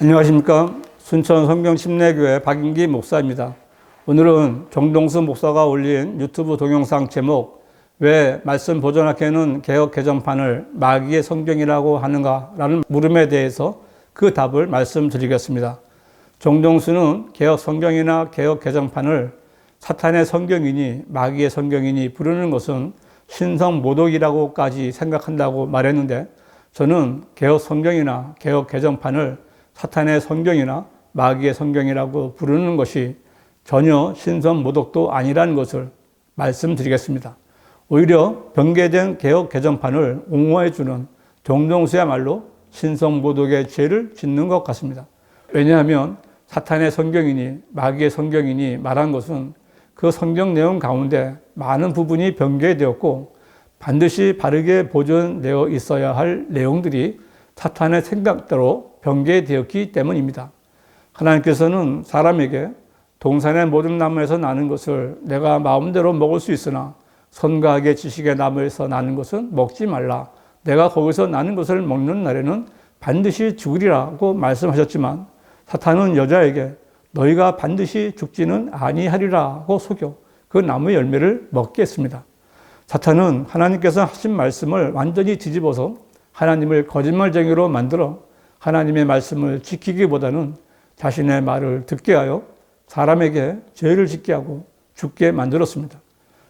안녕하십니까. 순천 성경 침례교회 박인기 목사입니다. 오늘은 정동수 목사가 올린 유튜브 동영상 제목, 왜 말씀 보존학회는 개혁 개정판을 마귀의 성경이라고 하는가? 라는 물음에 대해서 그 답을 말씀드리겠습니다. 정동수는 개혁 성경이나 개혁 개정판을 사탄의 성경이니 마귀의 성경이니 부르는 것은 신성 모독이라고까지 생각한다고 말했는데 저는 개혁 성경이나 개혁 개정판을 사탄의 성경이나 마귀의 성경이라고 부르는 것이 전혀 신성 모독도 아니라는 것을 말씀드리겠습니다. 오히려 변개된 개혁 개정판을 옹호해 주는 정동수야말로 신성 모독의 죄를 짓는 것 같습니다. 왜냐하면 사탄의 성경이니 마귀의 성경이니 말한 것은 그 성경 내용 가운데 많은 부분이 변개되었고 반드시 바르게 보존되어 있어야 할 내용들이 사탄의 생각대로 변개되었기 때문입니다. 하나님께서는 사람에게 동산의 모든 나무에서 나는 것을 내가 마음대로 먹을 수 있으나 선과학의 지식의 나무에서 나는 것은 먹지 말라. 내가 거기서 나는 것을 먹는 날에는 반드시 죽으리라고 말씀하셨지만 사탄은 여자에게 너희가 반드시 죽지는 아니하리라고 속여 그 나무 열매를 먹게 했습니다. 사탄은 하나님께서 하신 말씀을 완전히 뒤집어서 하나님을 거짓말쟁이로 만들어 하나님의 말씀을 지키기보다는 자신의 말을 듣게 하여 사람에게 죄를 짓게 하고 죽게 만들었습니다.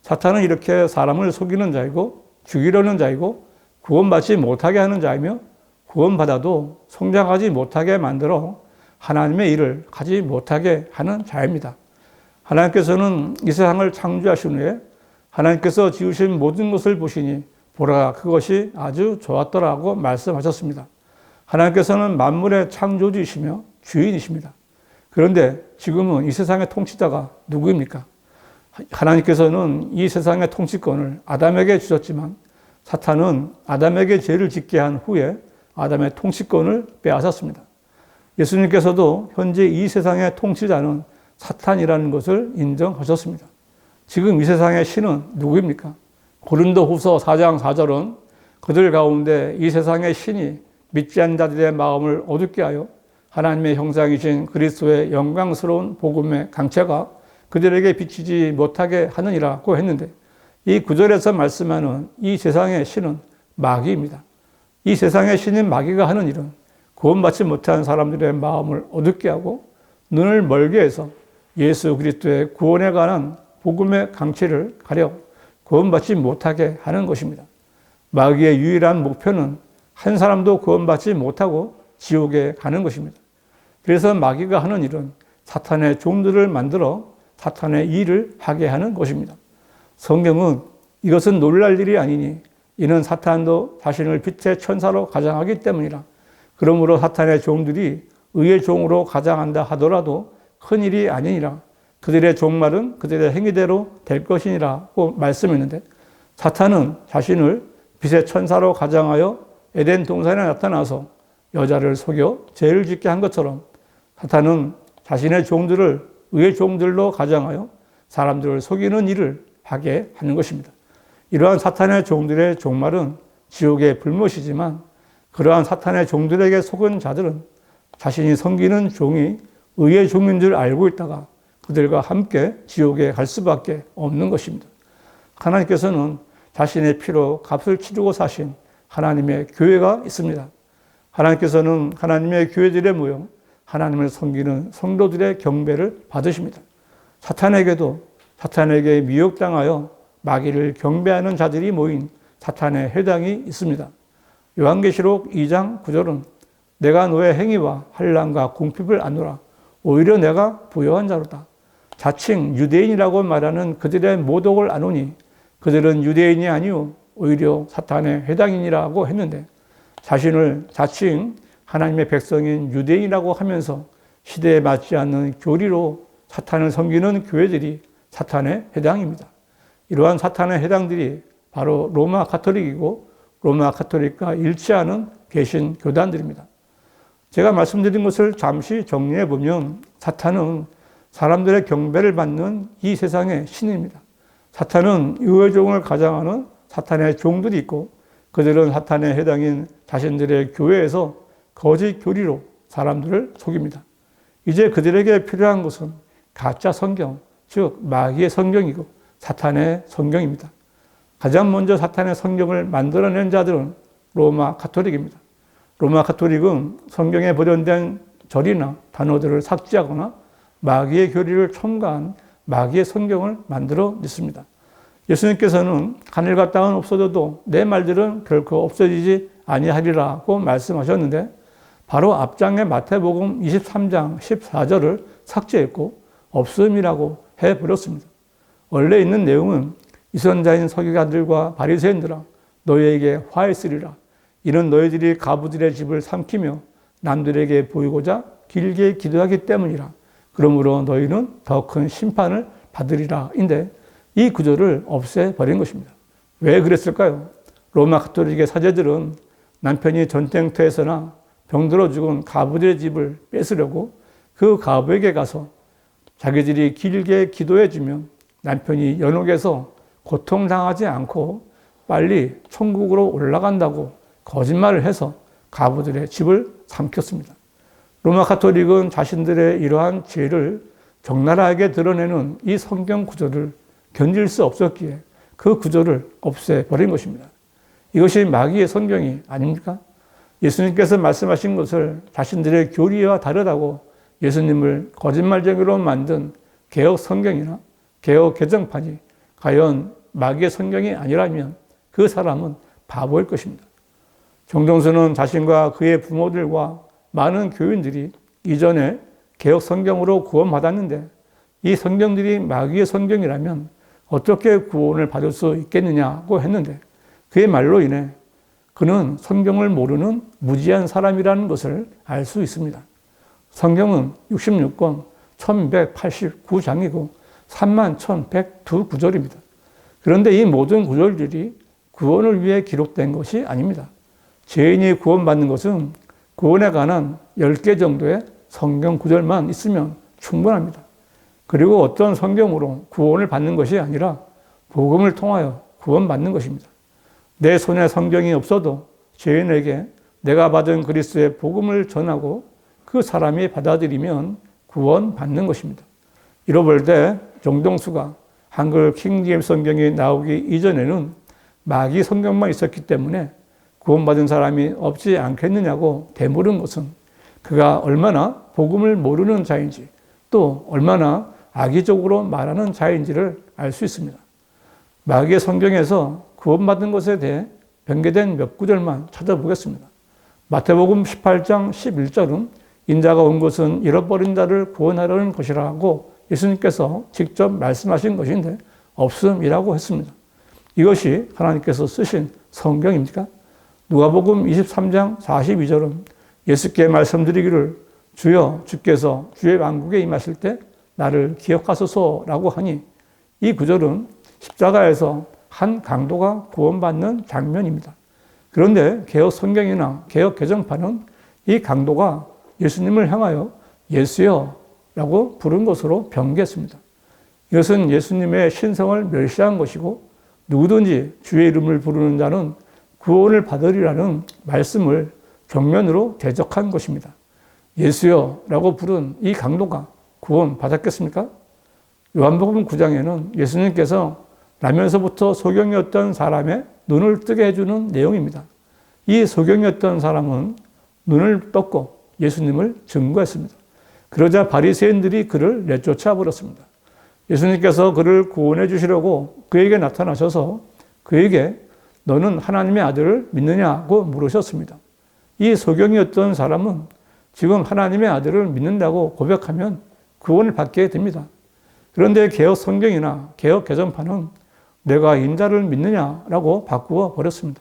사탄은 이렇게 사람을 속이는 자이고 죽이려는 자이고 구원받지 못하게 하는 자이며 구원받아도 성장하지 못하게 만들어 하나님의 일을 가지 못하게 하는 자입니다. 하나님께서는 이 세상을 창조하신 후에 하나님께서 지으신 모든 것을 보시니 보라 그것이 아주 좋았더라고 말씀하셨습니다. 하나님께서는 만물의 창조주이시며 주인이십니다. 그런데 지금은 이 세상의 통치자가 누구입니까? 하나님께서는 이 세상의 통치권을 아담에게 주셨지만 사탄은 아담에게 죄를 짓게 한 후에 아담의 통치권을 빼앗았습니다. 예수님께서도 현재 이 세상의 통치자는 사탄이라는 것을 인정하셨습니다. 지금 이 세상의 신은 누구입니까? 고린도 후서 4장 4절은 그들 가운데 이 세상의 신이 믿지 않는 자들의 마음을 어둡게 하여 하나님의 형상이신 그리스도의 영광스러운 복음의 강체가 그들에게 비치지 못하게 하느니라고 했는데 이 구절에서 말씀하는 이 세상의 신은 마귀입니다. 이 세상의 신인 마귀가 하는 일은 구원받지 못한 사람들의 마음을 어둡게 하고 눈을 멀게 해서 예수 그리스도의 구원에 관한 복음의 강체를 가려 구원받지 못하게 하는 것입니다. 마귀의 유일한 목표는 한 사람도 구원받지 못하고 지옥에 가는 것입니다. 그래서 마귀가 하는 일은 사탄의 종들을 만들어 사탄의 일을 하게 하는 것입니다. 성경은 이것은 놀랄 일이 아니니 이는 사탄도 자신을 빛의 천사로 가장하기 때문이라. 그러므로 사탄의 종들이 의의 종으로 가장한다 하더라도 큰 일이 아니니라. 그들의 종말은 그들의 행위대로 될 것이니라고 말씀했는데 사탄은 자신을 빛의 천사로 가장하여 에덴 동산에 나타나서 여자를 속여 죄를 짓게 한 것처럼 사탄은 자신의 종들을 의의 종들로 가장하여 사람들을 속이는 일을 하게 하는 것입니다. 이러한 사탄의 종들의 종말은 지옥의 불못이지만 그러한 사탄의 종들에게 속은 자들은 자신이 섬기는 종이 의의 종인 줄 알고 있다가 그들과 함께 지옥에 갈 수밖에 없는 것입니다. 하나님께서는 자신의 피로 값을 치르고 사신 하나님의 교회가 있습니다. 하나님께서는 하나님의 교회들의 모여 하나님을 섬기는 성도들의 경배를 받으십니다. 사탄에게도 사탄에게 미혹당하여 마귀를 경배하는 자들이 모인 사탄의 해당이 있습니다. 요한계시록 2장 9절은 내가 너의 행위와 한란과 궁핍을 아노라 오히려 내가 부여한 자로다. 자칭 유대인이라고 말하는 그들의 모독을 아노니 그들은 유대인이 아니요 오히려 사탄의 해당인이라고 했는데 자신을 자칭 하나님의 백성인 유대인이라고 하면서 시대에 맞지 않는 교리로 사탄을 섬기는 교회들이 사탄의 해당입니다. 이러한 사탄의 해당들이 바로 로마 카톨릭이고 로마 카톨릭과 일치하는 개신 교단들입니다. 제가 말씀드린 것을 잠시 정리해 보면 사탄은 사람들의 경배를 받는 이 세상의 신입니다. 사탄은 유해종을 가장하는 사탄의 종들이 있고 그들은 사탄에 해당인 자신들의 교회에서 거짓 교리로 사람들을 속입니다. 이제 그들에게 필요한 것은 가짜 성경, 즉 마귀의 성경이고 사탄의 성경입니다. 가장 먼저 사탄의 성경을 만들어낸 자들은 로마 카톨릭입니다. 로마 카톨릭은 성경에 보존된 절이나 단어들을 삭제하거나 마귀의 교리를 첨가한 마귀의 성경을 만들어 냈습니다. 예수님께서는 하늘과 땅은 없어져도 내 말들은 결코 없어지지 아니하리라고 말씀하셨는데 바로 앞장의 마태복음 23장 14절을 삭제했고 없음이라고 해버렸습니다. 원래 있는 내용은 이선자인 서기관들과 바리새인들아 너희에게 화했으리라. 이는 너희들이 가부들의 집을 삼키며 남들에게 보이고자 길게 기도하기 때문이라. 그러므로 너희는 더 큰 심판을 받으리라. 인데 이 구조를 없애버린 것입니다. 왜 그랬을까요? 로마 카톨릭의 사제들은 남편이 전쟁터에서나 병들어 죽은 가부들의 집을 뺏으려고 그 가부에게 가서 자기들이 길게 기도해 주면 남편이 연옥에서 고통당하지 않고 빨리 천국으로 올라간다고 거짓말을 해서 가부들의 집을 삼켰습니다. 로마 카톨릭은 자신들의 이러한 죄를 적나라하게 드러내는 이 성경 구조를 견딜 수 없었기에 그 구조를 없애버린 것입니다. 이것이 마귀의 성경이 아닙니까? 예수님께서 말씀하신 것을 자신들의 교리와 다르다고 예수님을 거짓말쟁이로 만든 개혁 성경이나 개혁 개정판이 과연 마귀의 성경이 아니라면 그 사람은 바보일 것입니다. 정동수는 자신과 그의 부모들과 많은 교인들이 이전에 개혁 성경으로 구원받았는데 이 성경들이 마귀의 성경이라면 어떻게 구원을 받을 수 있겠느냐고 했는데 그의 말로 인해 그는 성경을 모르는 무지한 사람이라는 것을 알 수 있습니다. 성경은 66권 1189장이고 3만 1102 구절입니다. 그런데 이 모든 구절들이 구원을 위해 기록된 것이 아닙니다. 죄인이 구원받는 것은 구원에 관한 10개 정도의 성경 구절만 있으면 충분합니다. 그리고 어떤 성경으로 구원을 받는 것이 아니라 복음을 통하여 구원받는 것입니다. 내 손에 성경이 없어도 죄인에게 내가 받은 그리스도의 복음을 전하고 그 사람이 받아들이면 구원받는 것입니다. 잃어볼 때 정동수가 한글 킹제임 성경이 나오기 이전에는 마귀 성경만 있었기 때문에 구원받은 사람이 없지 않겠느냐고 되물은 것은 그가 얼마나 복음을 모르는 자인지 또 얼마나 악의적으로 말하는 자인지를 알 수 있습니다. 마귀의 성경에서 구원받은 것에 대해 변개된 몇 구절만 찾아보겠습니다. 마태복음 18장 11절은 인자가 온 것은 잃어버린 자를 구원하려는 것이라고 예수님께서 직접 말씀하신 것인데 없음이라고 했습니다. 이것이 하나님께서 쓰신 성경입니까? 누가복음 23장 42절은 예수께 말씀드리기를 주여 주께서 주의 왕국에 임하실 때 나를 기억하소서라고 하니 이 구절은 십자가에서 한 강도가 구원받는 장면입니다. 그런데 개혁 성경이나 개혁 개정판은 이 강도가 예수님을 향하여 예수여 라고 부른 것으로 변개했습니다. 이것은 예수님의 신성을 멸시한 것이고 누구든지 주의 이름을 부르는 자는 구원을 받으리라는 말씀을 정면으로 대적한 것입니다. 예수여 라고 부른 이 강도가 구원 받았겠습니까? 요한복음 9장에는 예수님께서 나면서부터 소경이었던 사람의 눈을 뜨게 해주는 내용입니다. 이 소경이었던 사람은 눈을 떴고 예수님을 증거했습니다. 그러자 바리새인들이 그를 내쫓아 버렸습니다. 예수님께서 그를 구원해 주시려고 그에게 나타나셔서 그에게 너는 하나님의 아들을 믿느냐고 물으셨습니다. 이 소경이었던 사람은 지금 하나님의 아들을 믿는다고 고백하면 구원을 받게 됩니다. 그런데 개혁 성경이나 개혁 개정판은 내가 인자를 믿느냐라고 바꾸어 버렸습니다.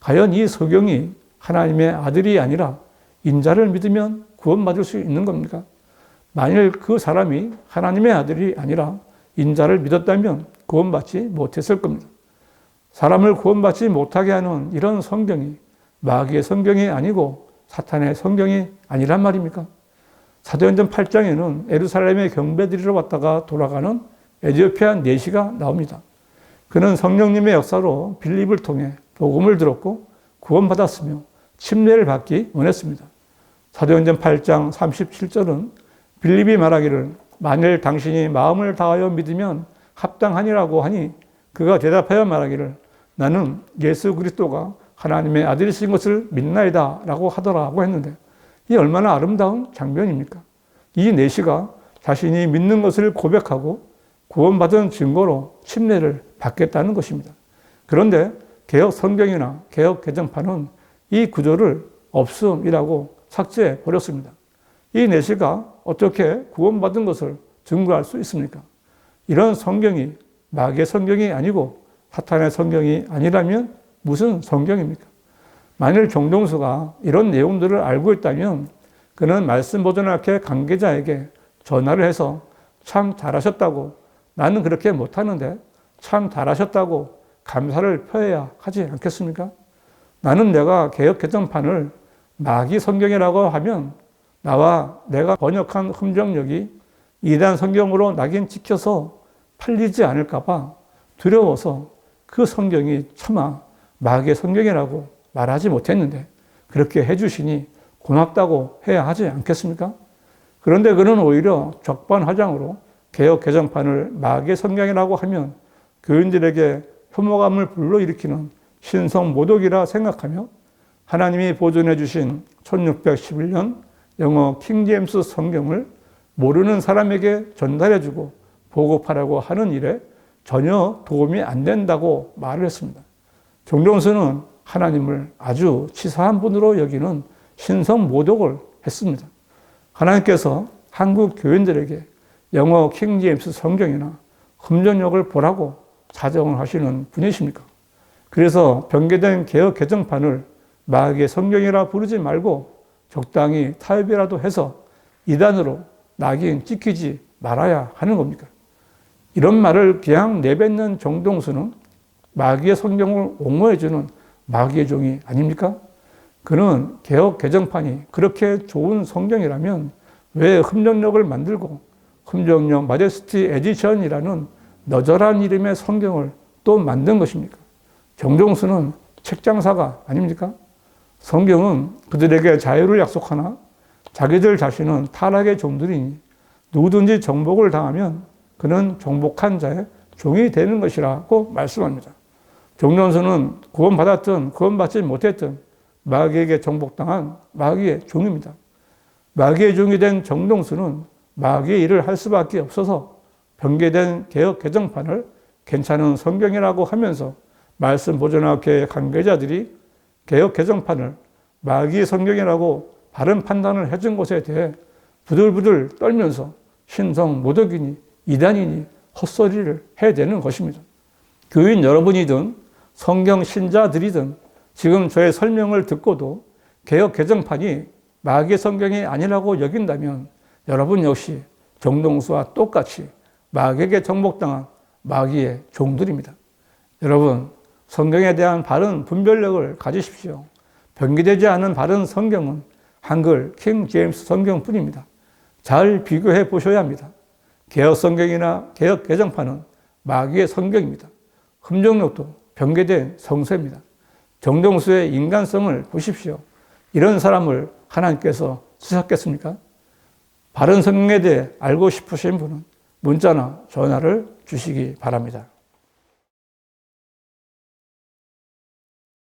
과연 이 소경이 하나님의 아들이 아니라 인자를 믿으면 구원받을 수 있는 겁니까? 만일 그 사람이 하나님의 아들이 아니라 인자를 믿었다면 구원받지 못했을 겁니다. 사람을 구원받지 못하게 하는 이런 성경이 마귀의 성경이 아니고 사탄의 성경이 아니란 말입니까? 사도행전 8장에는 에루살렘에 경배드리러 왔다가 돌아가는 에디오피아 내시가 나옵니다. 그는 성령님의 역사로 빌립을 통해 복음을 들었고 구원받았으며 침례를 받기 원했습니다. 사도행전 8장 37절은 빌립이 말하기를 만일 당신이 마음을 다하여 믿으면 합당하니라고 하니 그가 대답하여 말하기를 나는 예수 그리스도가 하나님의 아들이신 것을 믿나이다 라고 하더라고 했는데 이 얼마나 아름다운 장면입니까? 이 내시가 자신이 믿는 것을 고백하고 구원받은 증거로 침례를 받겠다는 것입니다. 그런데 개혁 성경이나 개혁 개정판은 이 구조를 없음이라고 삭제해 버렸습니다. 이 내시가 어떻게 구원받은 것을 증거할 수 있습니까? 이런 성경이 마귀의 성경이 아니고 사탄의 성경이 아니라면 무슨 성경입니까? 만일 정동수가 이런 내용들을 알고 있다면 그는 말씀 보존학회 관계자에게 전화를 해서 참 잘하셨다고 나는 그렇게 못하는데 참 잘하셨다고 감사를 표해야 하지 않겠습니까? 나는 내가 개혁 개정판을 마귀 성경이라고 하면 나와 내가 번역한 흠정력이 이단 성경으로 낙인 찍혀서 팔리지 않을까봐 두려워서 그 성경이 차마 마귀의 성경이라고 말하지 못했는데 그렇게 해주시니 고맙다고 해야 하지 않겠습니까? 그런데 그는 오히려 적반하장으로 개혁 개정판을 마귀의 성경이라고 하면 교인들에게 혐오감을 불러일으키는 신성 모독이라 생각하며 하나님이 보존해 주신 1611년 영어 킹제임스 성경을 모르는 사람에게 전달해 주고 보급하라고 하는 일에 전혀 도움이 안 된다고 말을 했습니다. 정종수는 하나님을 아주 치사한 분으로 여기는 신성 모독을 했습니다. 하나님께서 한국 교인들에게 영어 킹제임스 성경이나 흠정력을 보라고 사정을 하시는 분이십니까? 그래서 변개된 개혁 개정판을 마귀의 성경이라 부르지 말고 적당히 타협이라도 해서 이단으로 낙인 찍히지 말아야 하는 겁니까? 이런 말을 그냥 내뱉는 정동수는 마귀의 성경을 옹호해주는 마귀의 종이 아닙니까? 그는 개혁 개정판이 그렇게 좋은 성경이라면 왜 흠정력을 만들고 흠정력 마제스티 에디션이라는 너절한 이름의 성경을 또 만든 것입니까? 정종수는 책장사가 아닙니까? 성경은 그들에게 자유를 약속하나 자기들 자신은 타락의 종들이니 누구든지 정복을 당하면 그는 정복한 자의 종이 되는 것이라고 말씀합니다. 정전수는 구원받았든 구원받지 못했든 마귀에게 정복당한 마귀의 종입니다. 마귀의 종이 된 정동수는 마귀의 일을 할 수밖에 없어서 변개된 개혁 개정판을 괜찮은 성경이라고 하면서 말씀 보존학회 관계자들이 개혁 개정판을 마귀의 성경이라고 바른 판단을 해준 것에 대해 부들부들 떨면서 신성 모독이니 이단이니 헛소리를 해야 되는 것입니다. 교인 여러분이든 성경 신자들이든 지금 저의 설명을 듣고도 개혁 개정판이 마귀의 성경이 아니라고 여긴다면 여러분 역시 정동수와 똑같이 마귀에게 정복당한 마귀의 종들입니다. 여러분, 성경에 대한 바른 분별력을 가지십시오. 변기되지 않은 바른 성경은 한글 킹 제임스 성경뿐입니다. 잘 비교해 보셔야 합니다. 개혁 성경이나 개혁 개정판은 마귀의 성경입니다. 흠정력도 변개된 성서입니다. 정동수의 인간성을 보십시오. 이런 사람을 하나님께서 쓰셨겠습니까? 바른 성경에 대해 알고 싶으신 분은 문자나 전화를 주시기 바랍니다.